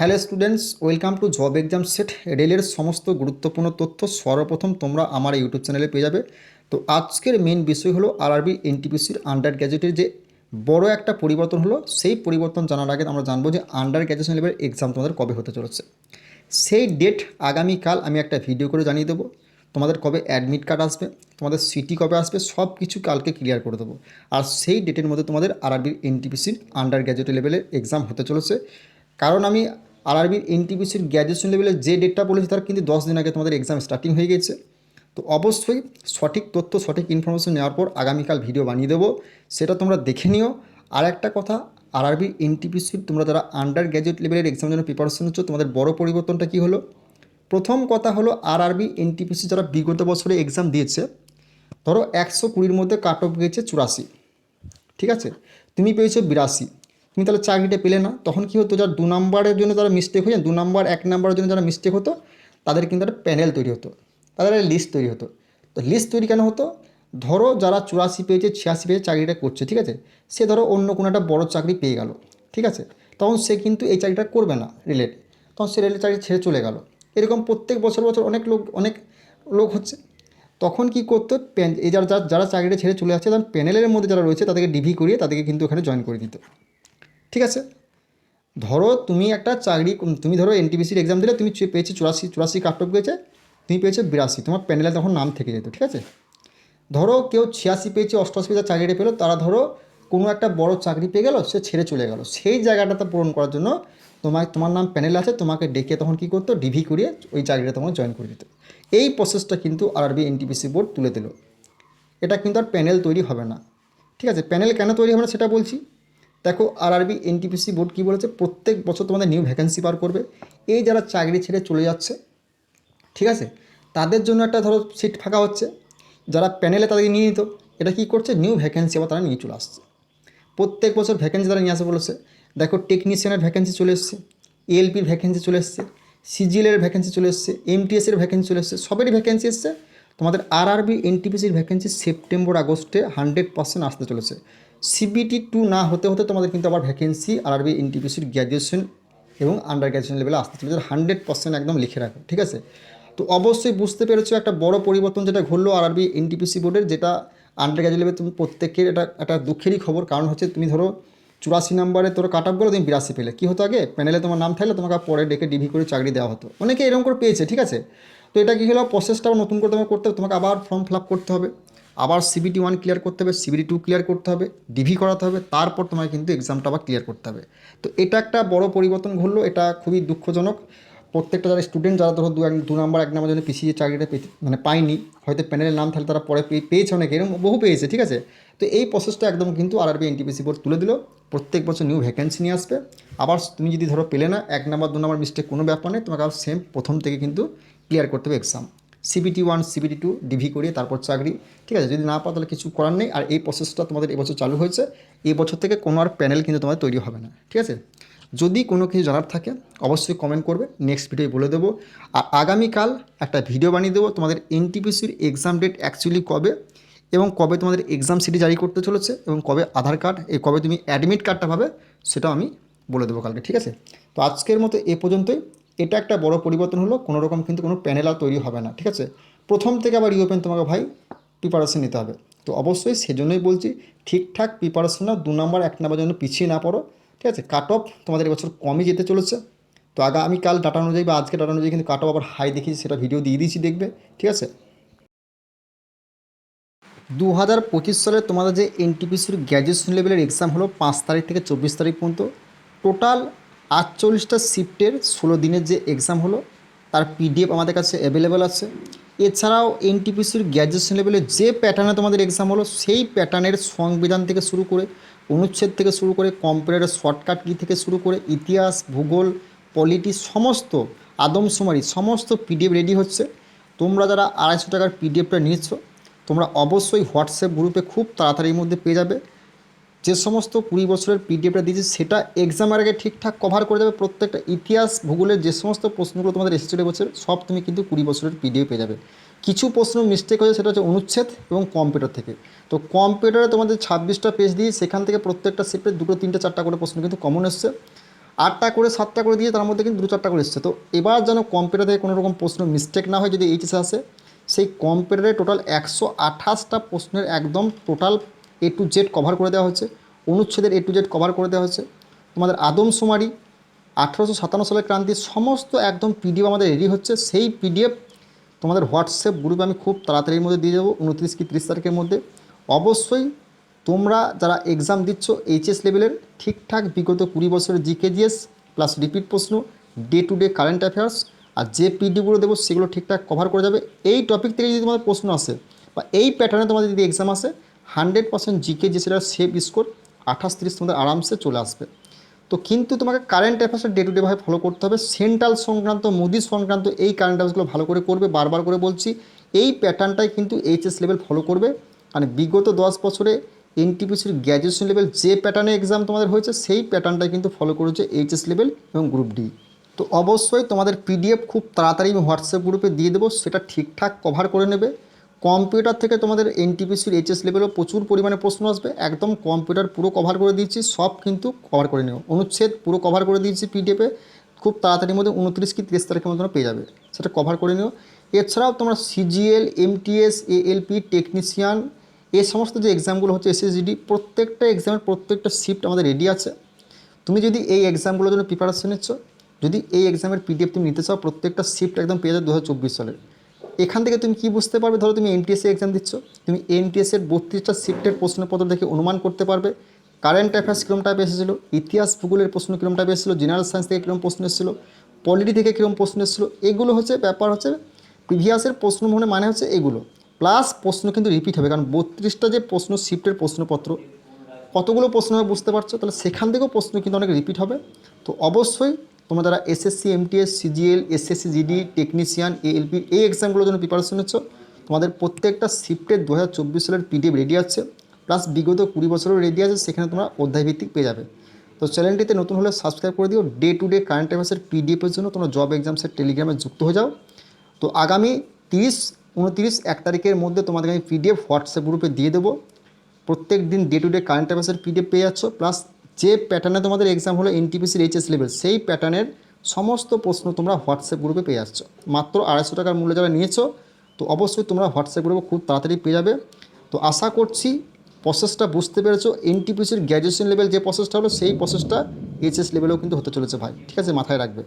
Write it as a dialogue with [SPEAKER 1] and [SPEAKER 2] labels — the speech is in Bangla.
[SPEAKER 1] Hello students, welcome to job exam set, রেলের সমস্ত গুরুত্বপূর্ণ তথ্য সর্বপ্রথম তোমরা আমার ইউটিউব চ্যানেলে পেয়ে যাবে। তো আজকের মেন বিষয় হলো আরআরবি এনটিপিসির আন্ডার গ্র্যাজুয়েটের যে বড় একটা পরিবর্তন হলো, সেই পরিবর্তন জানার আগে আমরা জানব যে আন্ডার গ্র্যাজুয়েশন লেভেলের এক্সাম তোমাদের কবে হতে চলেছে। সেই ডেট আগামীকাল আমি একটা ভিডিও করে জানিয়ে দেবো। তোমাদের কবে অ্যাডমিট কার্ড আসবে, তোমাদের সিটি কবে আসবে সব কিছু কালকে ক্লিয়ার করে দেবো। আর সেই ডেটের মধ্যে তোমাদের আরআরবির এনটিপিসির আন্ডার গ্র্যাজুয়েট লেভেলের এক্সাম হতে চলেছে। কারণ আমি আরআরবির এনটিপিসির গ্র্যাজুয়েশন লেভেলের যে ডেটটা বলেছি তার কিন্তু দশ দিন আগে তোমাদের এক্সাম স্টার্টিং হয়ে গেছে। তো অবশ্যই সঠিক তথ্য, সঠিক ইনফরমেশন নেওয়ার পর আগামীকাল ভিডিও বানিয়ে দেবো। সেটা তোমরা দেখে নিও। আর একটা কথা, আরআরবি এনটিপিসির তোমরা যারা আন্ডার গ্র্যাজুয়েট লেভেলের এক্সামের জন্য প্রিপারেশন হচ্ছ তোমাদের বড় পরিবর্তনটা কী হলো? প্রথম কথা হলো আরআরবি এনটিপিসি যারা বিগত বছরে এক্সাম দিয়েছে, ধরো একশো কুড়ির মধ্যে কাট অফ গিয়েছে চুরাশি। ঠিক আছে? তুমি পেয়েছ বিরাশি। তুমি তাহলে চাকরিটা পেলে না, তখন কী হতো, যারা দু নম্বরের জন্য যারা মিস্টেক হয়ে দু নম্বর, এক নম্বরের জন্য যারা মিস্টেক হতো, তাদের কিন্তু একটা প্যানেল তৈরি হতো, তাদের একটা লিস্ট তৈরি হতো। তো লিস্ট তৈরি কেন হতো? ধরো যারা চুরাশি পেয়েছে, ছিয়াশি পেয়েছে চাকরিটা করছে, ঠিক আছে? সে ধরো অন্য কোনো একটা বড় চাকরি পেয়ে গেল, ঠিক আছে? তখন সে কিন্তু এই চাকরিটা করবে না রিলেট তখন সে রেলের চাকরি ছেড়ে চলে গেল। এরকম প্রত্যেক বছর বছর অনেক লোক অনেক লোক হচ্ছে। তখন কি করতো প্যান এই যারা, যারা- চাকরিটা ছেড়ে চলে যাচ্ছে তখন প্যানেলের মধ্যে যারা রয়েছে, তাদেরকে ডিভি করিয়ে তাদেরকে কিন্তু ওখানে জয়েন করে দিত। ঠিক আছে? ধরো তুমি একটা চাকরি, তুমি ধরো এনটিপিসির এক্সাম দিলে, তুমি পেয়েছ চুরাশি চুরাশি কাটক পেয়েছে, তুমি পেয়েছ বিরাশি, তোমার প্যানেলে তখন নাম থেকে যেত, ঠিক আছে? ধরো কেউ ছিয়াশি পেয়েছে, অষ্টআশি পেয়েছে, চাকরিটা পেল, তারা ধরো কোনো একটা বড় চাকরি পেয়ে গেল, সে ছেড়ে চলে গেল। সেই জায়গাটাতে পূরণ করার জন্য তোমার তোমার নাম প্যানেল আছে, তোমাকে ডেকে তখন কী করতো ডিভি করিয়ে ওই চাকরিটা তোমাকে জয়েন করে দিত। এই প্রসেসটা কিন্তু আরআরবি এনটিপিসি বোর্ড তুলে দিল। এটা কিন্তু আর প্যানেল তৈরি হবে না। ঠিক আছে? প্যানেল কেন তৈরি হবে না সেটা বলছি। দেখো আর আরআরবি এনটিপিসি বোর্ড কী বলেছে? প্রত্যেক বছর তোমাদের নিউ ভ্যাকেন্সি পার করবে। এই যারা চাকরি ছেড়ে চলে যাচ্ছে, ঠিক আছে? তাদের জন্য একটা ধরো সিট ফাঁকা হচ্ছে। যারা প্যানেলে তাদেরকে নিয়ে নিত, এটা কী করছে? নিউ ভ্যাকেন্সি আবার তারা নিয়ে চলে আসছে। প্রত্যেক বছর ভ্যাকেন্সি তারা নিয়ে আসে বলেছে। দেখো টেকনিশিয়ানের ভ্যাকেন্সি চলে এসছে এএলপির ভ্যাকেন্সি চলে এসছে সিজিএলের ভ্যাকেন্সি চলে এসছে এমটিএসের ভ্যাকেন্সি চলে এসছে, সবেরই ভ্যাকেন্সি এসছে। তোমাদের আর আরআরবি এনটিপিসির ভ্যাকেন্সি সেপ্টেম্বর আগস্টে হান্ড্রেড পার্সেন্ট আসতে চলেছে। সিবিটি টু না হতে হতে তোমাদের কিন্তু আবার ভ্যাকেন্সি আরআরবি এনটিপিসির গ্র্যাজুয়েশন এবং আন্ডার গ্র্যাজুয়েশন লেভেলে আসতে চলেছে হান্ড্রেড পার্সেন্ট একদম লিখে রাখো, ঠিক আছে? তো অবশ্যই বুঝতে পেরেছ একটা বড় পরিবর্তন যেটা ঘটলো আরআরবি এনটিপিসি বোর্ডের যেটা আন্ডার গ্র্যাজুয়েট লেভেলে তুমি প্রত্যেকের এটা, একটা দুঃখেরই খবর। কারণ হচ্ছে তুমি ধরো চুরাশি নম্বরে তোর কাট আপ গেলো তুমি বিরাশি পেলে। কী হতো আগে? প্যানেলে তোমার নাম থাকলে তোমাকে পরে ডেকে ডিভি করে চাকরি দেওয়া হতো। অনেকে এরকম করে পেয়েছে, ঠিক আছে? তো এটা কী হলো? প্রসেসটা নতুন করে তোমাকে করতে হবে, তোমাকে আবার ফর্ম ফিল আপ করতে হবে। আবার সিবিটি ওয়ান ক্লিয়ার করতে হবে সিবিটি টু ক্লিয়ার করতে হবে ডিভি করাতে হবে, তারপর তোমাকে কিন্তু এক্সামটা আবার ক্লিয়ার করতে হবে। তো এটা একটা বড় পরিবর্তন ঘটলো, এটা খুবই দুঃখজনক। প্রত্যেকটা যারা স্টুডেন্ট যারা ধরো দু এক- দু নম্বর এক নাম্বার জন্য পিছিয়ে চাকরিটা মানে পায়নি, হয়তো প্যানেলের নাম থাকলে তারা পরে পেয়ে- পেয়েছে অনেকে এরকম বহু পেয়েছে, ঠিক আছে? তো এই প্রসেসটা একদম কিন্তু আরআরবি এনটিপিসি বোর্ড তুলে দিল, প্রত্যেক বছর নিউ ভ্যাকেন্সি নিয়ে আসবে। আবার তুমি যদি ধরো পেলে না, এক নম্বর দু নম্বর মিস্টেক কোনো ব্যাপার নেই, তোমাকে আবার সেম প্রথম থেকে কিন্তু ক্লিয়ার করতে হবে exam CBT one CBT two DV করিয়ে তারপর চাকরি। ঠিক আছে, যদি না পাও তাহলে কিছু করার নেই। আর এই প্রসেসটা তোমাদের এবছর চালু হয়েছে। এই বছর থেকে কোনো আর প্যানেল কিন্তু তোমাদের তৈরি হবে না। ঠিক আছে? যদি কোনো কিছু জানার থাকে, অবশ্যই কমেন্ট করবে। নেক্সট ভিডিও বলে দেবো। আর আগামীকাল একটা ভিডিও বানিয়ে দেবো তোমাদের এনটিপিসির এক্সাম ডেট অ্যাকচুয়ালি কবে এবং কবে তোমাদের এক্সাম সিটি জারি করতে চলেছে এবং কবে আধার কার্ড এই কবে তুমি অ্যাডমিট কার্ডটা পাবে, সেটাও আমি বলে দেবো কালকে। ঠিক আছে? তো আজকের মতো এ পর্যন্তই। এটা একটা বড় পরিবর্তন হলো, কোনো রকম কিন্তু কোনো প্যানেল আর তৈরি হবে না, ঠিক আছে? প্রথম থেকে আবার ইউপেন তোমাকে ভাই প্রিপারেশন নিতে হবে। তো অবশ্যই সেজন্যই বলছি, ঠিকঠাক প্রিপারেশন নাও, দু নম্বর এক নম্বর জন্য পিছিয়ে না পড়ো, ঠিক আছে? কাট অফ তোমাদের এবছর কমই যেতে চলেছে। তো আগামীকাল ডাটা অনুযায়ী বা আজকে ডাটা অনুযায়ী কিন্তু কাট অফ আবার হাই দেখিয়েছি, সেটা ভিডিও দিয়ে দিয়েছি দেখবে, ঠিক আছে? দু হাজার পঁচিশ সালে তোমাদের যে এনটিপিসির গ্র্যাজুয়েশন লেভেলের এক্সাম হলো পাঁচ তারিখ থেকে চব্বিশ তারিখ পর্যন্ত। টোটাল আটচল্লিশটা শিফটের ষোলো দিনের যে এক্সাম হলো, তার পিডিএফ আমাদের কাছে অ্যাভেলেবেল আছে। এছাড়াও এনটিপিসির গ্র্যাজুয়েশন লেভেলে যে প্যাটার্নে তোমাদের এক্সাম হলো, সেই প্যাটার্নের সংবিধান থেকে শুরু করে, অনুচ্ছেদ থেকে শুরু করে কম্পিউটারের শর্টকাট কি থেকে শুরু করে, ইতিহাস, ভূগোল পলিটি সমস্ত আদমশুমারি, সমস্ত পিডিএফ রেডি হচ্ছে। তোমরা যারা আড়াইশো টাকার পিডিএফটা নিচ্ছ তোমরা অবশ্যই হোয়াটসঅ্যাপ গ্রুপে খুব তাড়াতাড়ির মধ্যে পেয়ে যাবে। যে সমস্ত কুড়ি বছরের পিডিএফটা দিয়েছে, সেটা এক্সামের আগে ঠিকঠাক কভার করে দেবে প্রত্যেকটা ইতিহাস ভূগোলের যে সমস্ত প্রশ্নগুলো তোমাদের এসেছিল বছর সব তুমি কিন্তু কুড়ি বছরের পিডিএফ পেয়ে যাবে। কিছু প্রশ্ন মিস্টেক হয়েছে, সেটা হচ্ছে অনুচ্ছেদ এবং কম্পিউটার থেকে। তো কম্পিউটারে তোমাদের ছাব্বিশটা পেজ দিয়ে সেখান থেকে প্রত্যেকটা শিফটে দুটো, তিনটে, চারটা করে প্রশ্ন কিন্তু কমন এসছে। আটটা করে, সাতটা করে দিয়ে তার মধ্যে কিন্তু দু চারটা করে এসছে। তো এবার যেন কম্পিউটার থেকে কোনো রকম প্রশ্ন মিস্টেক না হয়, যদি এইচএসে আসে, সেই কম্পিউটারে টোটাল একশো আঠাশটা প্রশ্নের একদম total A to Z cover করে দেওয়া হচ্ছে অনুচ্ছেদের এ টু জেড কভার করে দেওয়া হচ্ছে তোমাদের আদমশুমারি আঠেরোশো সাতান্ন সালের ক্রান্তির সমস্ত একদম পিডিএফ আমাদের রেডি হচ্ছে। সেই পিডিএফ তোমাদের হোয়াটসঅ্যাপ গ্রুপে আমি খুব তাড়াতাড়ির মধ্যে দিয়ে দেবো, উনত্রিশ কি তিরিশ তারিখের মধ্যে। অবশ্যই তোমরা যারা এক্সাম দিচ্ছ এইচএস লেভেলের ঠিকঠাক বিগত কুড়ি বছরের জিকে জিএস প্লাস রিপিট প্রশ্ন day to day current affairs আর যে পিডিগুলো দেবো, সেগুলো ঠিকঠাক কভার করে যাবে। এই টপিক থেকে যদি তোমাদের প্রশ্ন আসে বা এই প্যাটার্নে তোমাদের যদি এক্সাম আসে হান্ড্রেড পার্সেন্ট জিকে যে সেটা সেভ স্কোর, আঠাশ তিরিশ তোমাদের আরামসে চলে আসবে। তো কিন্তু তোমাকে কারেন্ট অ্যাফেয়ার্সের ডে টু ডে ভাবে ফলো করতে হবে। সেন্ট্রাল সংক্রান্ত, মোদি সংক্রান্ত এই কারেন্ট অ্যাফেয়ার্সগুলো ভালো করে করবে। বারবার করে বলছি, এই প্যাটার্নটাই কিন্তু এইচএস লেভেল ফলো করবে। মানে বিগত দশ বছরে এনটিপিসির গ্র্যাজুয়েশন লেভেল যে প্যাটার্নে এক্সাম তোমাদের হয়েছে, সেই প্যাটার্নটাই কিন্তু ফলো করেছে এইচএস লেভেল এবং গ্রুপ ডি তো অবশ্যই তোমাদের পিডিএফ খুব তাড়াতাড়ি আমি হোয়াটসঅ্যাপ গ্রুপে দিয়ে দেবো, সেটা ঠিকঠাক কভার করে নেবে। কম্পিউটার থেকে তোমাদের এনটিপিসির এইচএস লেভেলও প্রচুর পরিমাণে প্রশ্ন আসবে। একদম কম্পিউটার পুরো কভার করে দিয়েছি, সব কিন্তু কভার করে নিও। অনুচ্ছেদ পুরো কভার করে দিয়েছি পিডিএফে খুব তাড়াতাড়ির মধ্যে উনত্রিশ কি তিরিশ তারিখের মধ্যে পেয়ে যাবে। সেটা কভার করে নিও। এছাড়াও তোমরা সিজিএল এমটিএস এএলপি টেকনিশিয়ান এই সমস্ত যে এক্সামগুলো হচ্ছে এসএসজিডি প্রত্যেকটা এক্সামের প্রত্যেকটা শিফট আমাদের রেডি আছে। তুমি যদি এই এক্সামগুলোর জন্য প্রিপারেশন নিচ্ছ, যদি এই এক্সামের পিডিএফ তুমি নিতে চাও, প্রত্যেকটা শিফট একদম পেয়ে যাবে দু সালের এখান থেকে তুমি কি বুঝতে পারবে? ধরো তুমি এনটিএসএ এক্সাম দিচ্ছ, তুমি এনটিএসের বত্রিশটা শিফটের প্রশ্নপত্র দেখে অনুমান করতে পারবে। কারেন্ট অ্যাফেয়ার্স কীরকম টাইপ এসেছিল, ইতিহাস ভূগোলের প্রশ্ন কীরকম টাইপ এসেছিল জেনারেল সায়েন্স থেকে কীরকম প্রশ্ন এসেছিল পলিটি থেকে কীরকম প্রশ্ন এসেছিল, এগুলো হচ্ছে ব্যাপার হচ্ছে প্রিভিয়াসের প্রশ্ন মনে মানে হচ্ছে এগুলো। প্লাস প্রশ্ন কিন্তু রিপিট হবে, কারণ বত্রিশটা যে প্রশ্ন শিফটের প্রশ্নপত্র, কতগুলো প্রশ্ন হবে বুঝতে পারছ? তাহলে সেখান থেকেও প্রশ্ন কিন্তু অনেক রিপিট হবে। তো অবশ্যই তোমরা যারা SSC MTS CGL SSC GD technician ALP এই এক্সামগুলোর জন্য প্রিপারেশন নিচ্ছ। তোমাদের প্রত্যেকটা শিফটের দু হাজার চব্বিশ সালের পিডিএফ রেডি আছে প্লাস বিগত কুড়ি বছরেও রেডি আছে, সেখানে তোমরা অধ্যায়ভিত্তিক পেয়ে যাবে। তো চ্যানেলটিতে নতুন হলে সাবস্ক্রাইব করে দিও। ডে টু ডে কারেন্ট অ্যাফেয়ার্সের পিডিএফের জন্য তোমরা জব এক্সামসের টেলিগ্রামে যুক্ত হয়ে যাও। তো আগামী তিরিশ, উনতিরিশ, এক তারিখের মধ্যে তোমাদের আমি পিডিএফ হোয়াটসঅ্যাপ গ্রুপে দিয়ে দেবো। প্রত্যেক দিন ডে টু ডে কারেন্ট অ্যাফেয়ার্সের পিডিএফ পেয়ে যাচ্ছ প্লাস যে প্যাটার্নে তোমাদের এক্সাম হলো এনটিপিসির এইচএস লেভেল সেই প্যাটার্নের সমস্ত প্রশ্ন তোমরা হোয়াটসঅ্যাপ গ্রুপে পেয়ে যাচ্ছ মাত্র আড়াইশো টাকার মূল্য যারা নিয়েছো, তো অবশ্যই তোমরা হোয়াটসঅ্যাপ গ্রুপে খুব তাড়াতাড়ি পেয়ে যাবে। তো আশা করছি প্রসেসটা বুঝতে পেরেছ। এনটিপিসির গ্র্যাজুয়েশন লেভেল যে প্রসেসটা হলো, সেই প্রসেসটা এইচএস লেভেলেও কিন্তু হতে চলেছে ভাই। ঠিক আছে, মাথায় রাখবে।